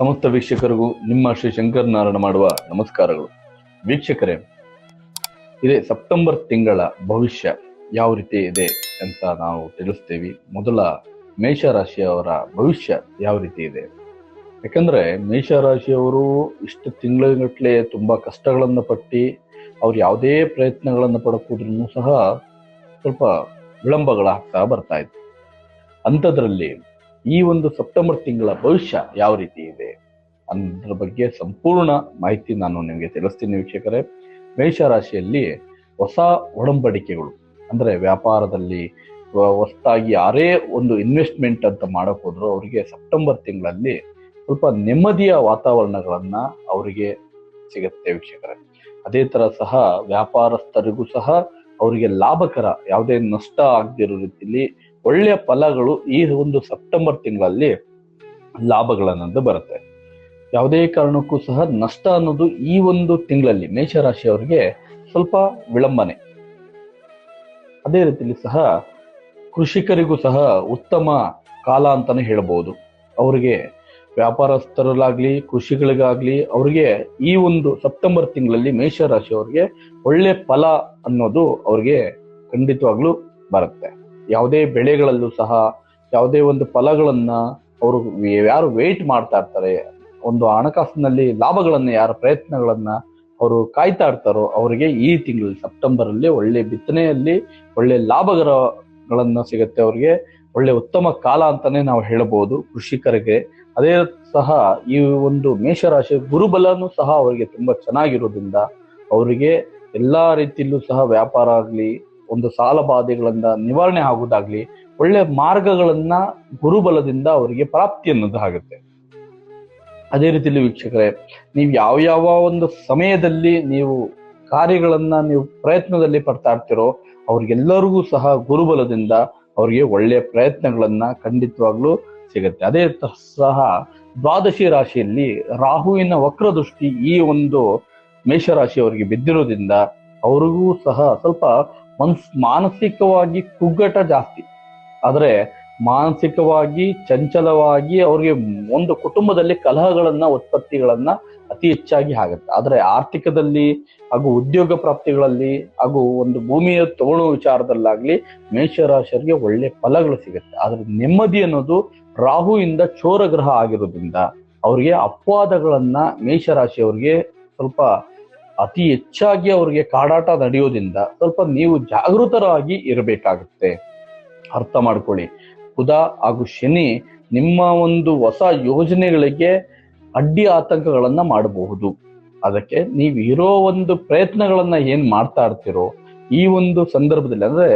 ಸಮಸ್ತ ವೀಕ್ಷಕರಿಗೂ ನಿಮ್ಮ ಶ್ರೀ ಶಂಕರ್ ನಾರಾಯಣ ಮಾಡುವ ನಮಸ್ಕಾರಗಳು. ವೀಕ್ಷಕರೇ, ಇದೇ ಸೆಪ್ಟೆಂಬರ್ ತಿಂಗಳ ಭವಿಷ್ಯ ಯಾವ ರೀತಿ ಇದೆ ಅಂತ ನಾವು ತಿಳಿಸ್ತೀವಿ. ಮೊದಲ ಮೇಷರಾಶಿಯವರ ಭವಿಷ್ಯ ಯಾವ ರೀತಿ ಇದೆ? ಯಾಕಂದ್ರೆ ಮೇಷರಾಶಿಯವರು ಇಷ್ಟು ತಿಂಗಳಗಟ್ಟಲೆ ತುಂಬಾ ಕಷ್ಟಗಳನ್ನು ಪಟ್ಟಿ, ಅವ್ರು ಯಾವುದೇ ಪ್ರಯತ್ನಗಳನ್ನು ಪಡಕೋದ್ರೂ ಸಹ ಸ್ವಲ್ಪ ವಿಳಂಬಗಳಾಗ್ತಾ ಬರ್ತಾ ಇತ್ತು. ಅಂಥದ್ರಲ್ಲಿ ಈ ಒಂದು ಸೆಪ್ಟೆಂಬರ್ ತಿಂಗಳ ಭವಿಷ್ಯ ಯಾವ ರೀತಿ ಇದೆ ಅದರ ಬಗ್ಗೆ ಸಂಪೂರ್ಣ ಮಾಹಿತಿ ನಾನು ನಿಮಗೆ ತಿಳಿಸ್ತೀನಿ ವೀಕ್ಷಕರೇ. ಮೇಷರಾಶಿಯಲ್ಲಿ ಹೊಸ ಒಡಂಬಡಿಕೆಗಳು, ಅಂದ್ರೆ ವ್ಯಾಪಾರದಲ್ಲಿ ಹೊಸದಾಗಿ ಯಾರೇ ಒಂದು ಇನ್ವೆಸ್ಟ್ಮೆಂಟ್ ಅಂತ ಮಾಡಕ್ ಹೋದ್ರು ಅವರಿಗೆ ಸೆಪ್ಟೆಂಬರ್ ತಿಂಗಳಲ್ಲಿ ಸ್ವಲ್ಪ ನೆಮ್ಮದಿಯ ವಾತಾವರಣಗಳನ್ನ ಅವರಿಗೆ ಸಿಗುತ್ತೆ ವೀಕ್ಷಕರೇ. ಅದೇ ತರ ಸಹ ವ್ಯಾಪಾರಸ್ಥರಿಗೂ ಸಹ ಅವರಿಗೆ ಲಾಭಕರ, ಯಾವುದೇ ನಷ್ಟ ಆಗದಿರೋ ರೀತಿಯಲ್ಲಿ ಒಳ್ಳೆಯ ಫಲಗಳು ಈ ಒಂದು ಸೆಪ್ಟೆಂಬರ್ ತಿಂಗಳಲ್ಲಿ ಲಾಭಗಳನ್ನದು ಬರುತ್ತೆ. ಯಾವುದೇ ಕಾರಣಕ್ಕೂ ಸಹ ನಷ್ಟ ಅನ್ನೋದು ಈ ಒಂದು ತಿಂಗಳಲ್ಲಿ ಮೇಷರಾಶಿಯವರಿಗೆ ಸ್ವಲ್ಪ ವಿಳಂಬನೆ. ಅದೇ ರೀತಿಯಲ್ಲಿ ಸಹ ಕೃಷಿಕರಿಗೂ ಸಹ ಉತ್ತಮ ಕಾಲ ಅಂತಾನೆ ಹೇಳ್ಬೋದು ಅವರಿಗೆ ವ್ಯಾಪಾರಸ್ಥರಲ್ಲಾಗ್ಲಿ, ಕೃಷಿಗಳಿಗಾಗ್ಲಿ ಅವರಿಗೆ ಈ ಒಂದು ಸೆಪ್ಟೆಂಬರ್ ತಿಂಗಳಲ್ಲಿ ಮೇಷರಾಶಿಯವರಿಗೆ ಒಳ್ಳೆ ಫಲ ಅನ್ನೋದು ಅವ್ರಿಗೆ ಖಂಡಿತವಾಗ್ಲೂ ಬರುತ್ತೆ. ಯಾವುದೇ ಬೆಳೆಗಳಲ್ಲೂ ಸಹ ಯಾವುದೇ ಒಂದು ಫಲಗಳನ್ನ ಅವರು ಯಾರು ವೇಟ್ ಮಾಡ್ತಾ ಇರ್ತಾರೆ, ಒಂದು ಹಣಕಾಸಿನಲ್ಲಿ ಲಾಭಗಳನ್ನ ಯಾರ ಪ್ರಯತ್ನಗಳನ್ನ ಅವರು ಕಾಯ್ತಾ ಇರ್ತಾರೋ ಅವರಿಗೆ ಈ ತಿಂಗಳು ಸೆಪ್ಟೆಂಬರ್ ಅಲ್ಲಿ ಒಳ್ಳೆ ಬಿತ್ತನೆಯಲ್ಲಿ ಒಳ್ಳೆ ಲಾಭಗಳನ್ನ ಸಿಗುತ್ತೆ ಅವರಿಗೆ, ಒಳ್ಳೆ ಉತ್ತಮ ಕಾಲ ಅಂತಾನೆ ನಾವು ಹೇಳಬಹುದು ಕೃಷಿಕರಿಗೆ. ಅದೇ ಸಹ ಈ ಒಂದು ಮೇಷರಾಶಿ ಗುರುಬಲನೂ ಸಹ ಅವರಿಗೆ ತುಂಬಾ ಚೆನ್ನಾಗಿರೋದ್ರಿಂದ ಅವರಿಗೆ ಎಲ್ಲಾ ರೀತಿಯಲ್ಲೂ ಸಹ ವ್ಯಾಪಾರ ಆಗ್ಲಿ ಒಂದು ಸಾಲ ಬಾಧೆಗಳನ್ನ ನಿವಾರಣೆ ಆಗುವುದಾಗ್ಲಿ ಒಳ್ಳೆ ಮಾರ್ಗಗಳನ್ನ ಗುರುಬಲದಿಂದ ಅವರಿಗೆ ಪ್ರಾಪ್ತಿ ಅನ್ನೋದು ಆಗುತ್ತೆ. ಅದೇ ರೀತಿಯಲ್ಲಿ ವೀಕ್ಷಕರೇ, ನೀವು ಯಾವ ಯಾವ ಒಂದು ಸಮಯದಲ್ಲಿ ನೀವು ಕಾರ್ಯಗಳನ್ನ ನೀವು ಪ್ರಯತ್ನದಲ್ಲಿ ಪಡ್ತಾ ಇರ್ತೀರೋ, ಅವ್ರಿಗೆಲ್ಲರಿಗೂ ಸಹ ಗುರುಬಲದಿಂದ ಅವ್ರಿಗೆ ಒಳ್ಳೆಯ ಪ್ರಯತ್ನಗಳನ್ನ ಖಂಡಿತವಾಗ್ಲೂ ಸಿಗುತ್ತೆ. ಅದೇ ಸಹ ದ್ವಾದಶಿ ರಾಶಿಯಲ್ಲಿ ರಾಹುವಿನ ವಕ್ರ ದೃಷ್ಟಿ ಈ ಒಂದು ಮೇಷರಾಶಿಯವರಿಗೆ ಬಿದ್ದಿರೋದ್ರಿಂದ ಅವ್ರಿಗೂ ಸಹ ಸ್ವಲ್ಪ ಮನ್ಸ್, ಮಾನಸಿಕವಾಗಿ ಕುಗ್ಗಟ ಜಾಸ್ತಿ. ಆದರೆ ಮಾನಸಿಕವಾಗಿ ಚಂಚಲವಾಗಿ ಅವ್ರಿಗೆ ಒಂದು ಕುಟುಂಬದಲ್ಲಿ ಕಲಹಗಳನ್ನ, ಉತ್ಪತ್ತಿಗಳನ್ನ ಅತಿ ಹೆಚ್ಚಾಗಿ ಆಗುತ್ತೆ. ಆದರೆ ಆರ್ಥಿಕದಲ್ಲಿ ಹಾಗೂ ಉದ್ಯೋಗ ಪ್ರಾಪ್ತಿಗಳಲ್ಲಿ ಹಾಗೂ ಒಂದು ಭೂಮಿಯ ತಗೊಳ್ಳೋ ವಿಚಾರದಲ್ಲಾಗ್ಲಿ ಮೇಷರಾಶಿಯರಿಗೆ ಒಳ್ಳೆ ಫಲಗಳು ಸಿಗುತ್ತೆ. ಆದ್ರೆ ನೆಮ್ಮದಿ ಅನ್ನೋದು ರಾಹುವಿಂದ ಚೋರ ಗ್ರಹ ಆಗಿರೋದ್ರಿಂದ ಅವ್ರಿಗೆ ಅಪವಾದಗಳನ್ನ ಮೇಷರಾಶಿಯವರಿಗೆ ಸ್ವಲ್ಪ ಅತಿ ಹೆಚ್ಚಾಗಿ ಅವ್ರಿಗೆ ಕಾಡಾಟ ನಡೆಯೋದ್ರಿಂದ ಸ್ವಲ್ಪ ನೀವು ಜಾಗೃತರಾಗಿ ಇರಬೇಕಾಗುತ್ತೆ. ಅರ್ಥ ಮಾಡ್ಕೊಳ್ಳಿ. ಬುಧ ಹಾಗೂ ಶನಿ ನಿಮ್ಮ ಒಂದು ಹೊಸ ಯೋಜನೆಗಳಿಗೆ ಅಡ್ಡಿ ಆತಂಕಗಳನ್ನ ಮಾಡಬಹುದು. ಅದಕ್ಕೆ ನೀವು ಇರೋ ಒಂದು ಪ್ರಯತ್ನಗಳನ್ನ ಏನ್ ಮಾಡ್ತಾ ಇರ್ತೀರೋ ಈ ಒಂದು ಸಂದರ್ಭದಲ್ಲಿ ಅಂದ್ರೆ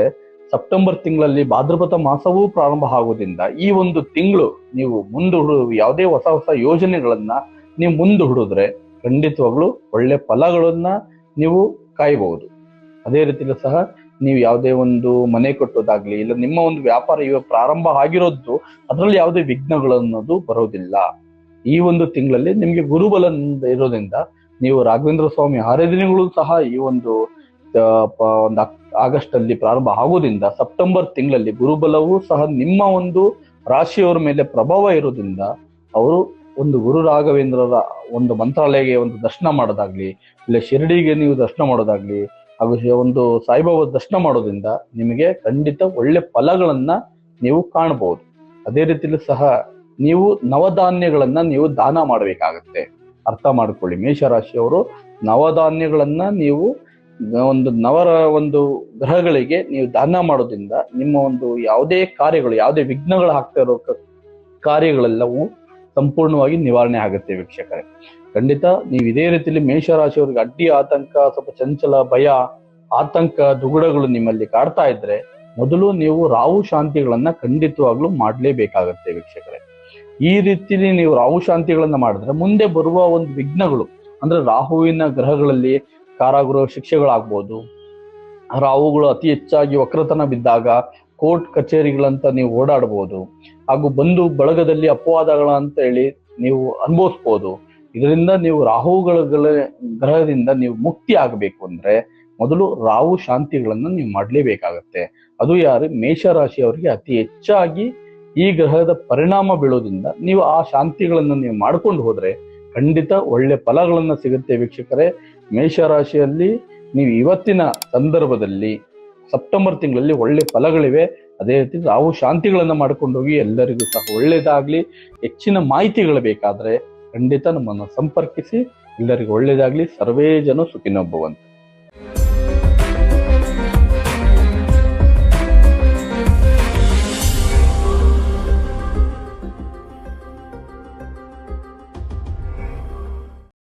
ಸೆಪ್ಟೆಂಬರ್ ತಿಂಗಳಲ್ಲಿ ಭಾದ್ರಪದ ಮಾಸವೂ ಪ್ರಾರಂಭ ಆಗೋದ್ರಿಂದ ಈ ಒಂದು ತಿಂಗಳು ನೀವು ಮುಂದೂಡು ಯಾವುದೇ ಹೊಸ ಹೊಸ ಯೋಜನೆಗಳನ್ನ ನೀವು ಮುಂದೂಡಿದ್ರೆ ಖಂಡಿತವಾಗ್ಲೂ ಒಳ್ಳೆ ಫಲಗಳನ್ನ ನೀವು ಕಾಯಬಹುದು. ಅದೇ ರೀತಿಯಲ್ಲೂ ಸಹ ನೀವು ಯಾವುದೇ ಒಂದು ಮನೆ ಕಟ್ಟೋದಾಗ್ಲಿ ಇಲ್ಲ ನಿಮ್ಮ ಒಂದು ವ್ಯಾಪಾರ ಇವಾಗ ಪ್ರಾರಂಭ ಆಗಿರೋದು ಅದರಲ್ಲಿ ಯಾವುದೇ ವಿಘ್ನಗಳು ಅನ್ನೋದು ಬರೋದಿಲ್ಲ. ಈ ಒಂದು ತಿಂಗಳಲ್ಲಿ ನಿಮ್ಗೆ ಗುರುಬಲ ಇರೋದ್ರಿಂದ ನೀವು ರಾಘವೇಂದ್ರ ಸ್ವಾಮಿ ಆರಾಧನೆಗಳು ಸಹ ಈ ಒಂದು ಒಂದು ಆಗಸ್ಟ್ ಅಲ್ಲಿ ಪ್ರಾರಂಭ ಆಗೋದ್ರಿಂದ ಸೆಪ್ಟೆಂಬರ್ ತಿಂಗಳಲ್ಲಿ ಗುರುಬಲವೂ ಸಹ ನಿಮ್ಮ ಒಂದು ರಾಶಿಯವರ ಮೇಲೆ ಪ್ರಭಾವ ಇರೋದ್ರಿಂದ ಅವರು ಒಂದು ಗುರು ರಾಘವೇಂದ್ರರ ಒಂದು ಮಂತ್ರಾಲಯಗೆ ಒಂದು ದರ್ಶನ ಮಾಡೋದಾಗ್ಲಿ, ಇಲ್ಲ ಶಿರಡಿಗೆ ನೀವು ದರ್ಶನ ಮಾಡೋದಾಗ್ಲಿ, ಹಾಗೂ ಒಂದು ಸಾಯಿಬಾಬಾ ದರ್ಶನ ಮಾಡೋದ್ರಿಂದ ನಿಮಗೆ ಖಂಡಿತ ಒಳ್ಳೆ ಫಲಗಳನ್ನ ನೀವು ಕಾಣಬಹುದು. ಅದೇ ರೀತಿಯಲ್ಲಿ ಸಹ ನೀವು ನವಧಾನ್ಯಗಳನ್ನ ನೀವು ದಾನ ಮಾಡಬೇಕಾಗತ್ತೆ. ಅರ್ಥ ಮಾಡ್ಕೊಳ್ಳಿ. ಮೇಷರಾಶಿಯವರು ನವಧಾನ್ಯಗಳನ್ನ ನೀವು ಒಂದು ನವರ ಒಂದು ಗ್ರಹಗಳಿಗೆ ನೀವು ದಾನ ಮಾಡೋದ್ರಿಂದ ನಿಮ್ಮ ಒಂದು ಯಾವುದೇ ಕಾರ್ಯಗಳು, ಯಾವುದೇ ವಿಘ್ನಗಳು ಆಗ್ತಾ ಇರೋ ಕಾರ್ಯಗಳೆಲ್ಲವೂ ಸಂಪೂರ್ಣವಾಗಿ ನಿವಾರಣೆ ಆಗುತ್ತೆ ವೀಕ್ಷಕರೇ. ಖಂಡಿತ ನೀವು ಇದೇ ರೀತಿಯಲ್ಲಿ ಮೇಷರಾಶಿಯವರಿಗೆ ಅಡ್ಡಿ ಆತಂಕ, ಸ್ವಲ್ಪ ಚಂಚಲ, ಭಯ, ಆತಂಕ, ದುಗುಡಗಳು ನಿಮ್ಮಲ್ಲಿ ಕಾಡ್ತಾ ಇದ್ರೆ ಮೊದಲು ನೀವು ರಾಹು ಶಾಂತಿಗಳನ್ನ ಖಂಡಿತವಾಗ್ಲೂ ಮಾಡಲೇಬೇಕಾಗತ್ತೆ ವೀಕ್ಷಕರೇ. ಈ ರೀತಿಲಿ ನೀವು ರಾಹು ಶಾಂತಿಗಳನ್ನ ಮಾಡಿದ್ರೆ ಮುಂದೆ ಬರುವ ಒಂದು ವಿಘ್ನಗಳು, ಅಂದ್ರೆ ರಾಹುವಿನ ಗ್ರಹಗಳಲ್ಲಿ ಕಾರಾಗೃಹ ಶಿಕ್ಷೆಗಳಾಗ್ಬೋದು, ರಾಹುಗಳು ಅತಿ ಹೆಚ್ಚಾಗಿ ವಕ್ರತನ ಬಿದ್ದಾಗ ಕೋರ್ಟ್ ಕಚೇರಿಗಳಂತ ನೀವು ಓಡಾಡಬಹುದು ಹಾಗೂ ಬಂಧು ಬಳಗದಲ್ಲಿ ಅಪವಾದಗಳ ಅಂತ ಹೇಳಿ ನೀವು ಅನುಭವಿಸ್ಬೋದು. ಇದರಿಂದ ನೀವು ರಾಹುಗಳ ಗ್ರಹದಿಂದ ನೀವು ಮುಕ್ತಿ ಆಗಬೇಕು ಅಂದ್ರೆ ಮೊದಲು ರಾಹು ಶಾಂತಿಗಳನ್ನ ನೀವು ಮಾಡಲೇಬೇಕಾಗತ್ತೆ. ಅದು ಯಾರು? ಮೇಷರಾಶಿಯವರಿಗೆ ಅತಿ ಹೆಚ್ಚಾಗಿ ಈ ಗ್ರಹದ ಪರಿಣಾಮ ಬೀಳೋದ್ರಿಂದ ನೀವು ಆ ಶಾಂತಿಗಳನ್ನು ನೀವು ಮಾಡ್ಕೊಂಡು ಹೋದ್ರೆ ಖಂಡಿತ ಒಳ್ಳೆ ಫಲಗಳನ್ನ ಸಿಗುತ್ತೆ ವೀಕ್ಷಕರೇ. ಮೇಷರಾಶಿಯಲ್ಲಿ ನೀವು ಇವತ್ತಿನ ಸಂದರ್ಭದಲ್ಲಿ ಸೆಪ್ಟೆಂಬರ್ ತಿಂಗಳಲ್ಲಿ ಒಳ್ಳೆ ಫಲಗಳಿವೆ. ಅದೇ ರೀತಿ ನಾವು ಶಾಂತಿಗಳನ್ನ ಮಾಡ್ಕೊಂಡು ಹೋಗಿ ಎಲ್ಲರಿಗೂ ಸಹ ಒಳ್ಳೇದಾಗ್ಲಿ, ಹೆಚ್ಚಿನ ಮಾಹಿತಿಗಳು ಬೇಕಾದ್ರೆ ಖಂಡಿತ ನಮ್ಮನ್ನು ಸಂಪರ್ಕಿಸಿ, ಎಲ್ಲರಿಗೂ ಒಳ್ಳೇದಾಗ್ಲಿ, ಸರ್ವೇ ಜನ ಸುಖಿನೊಬ್ಬವಂತ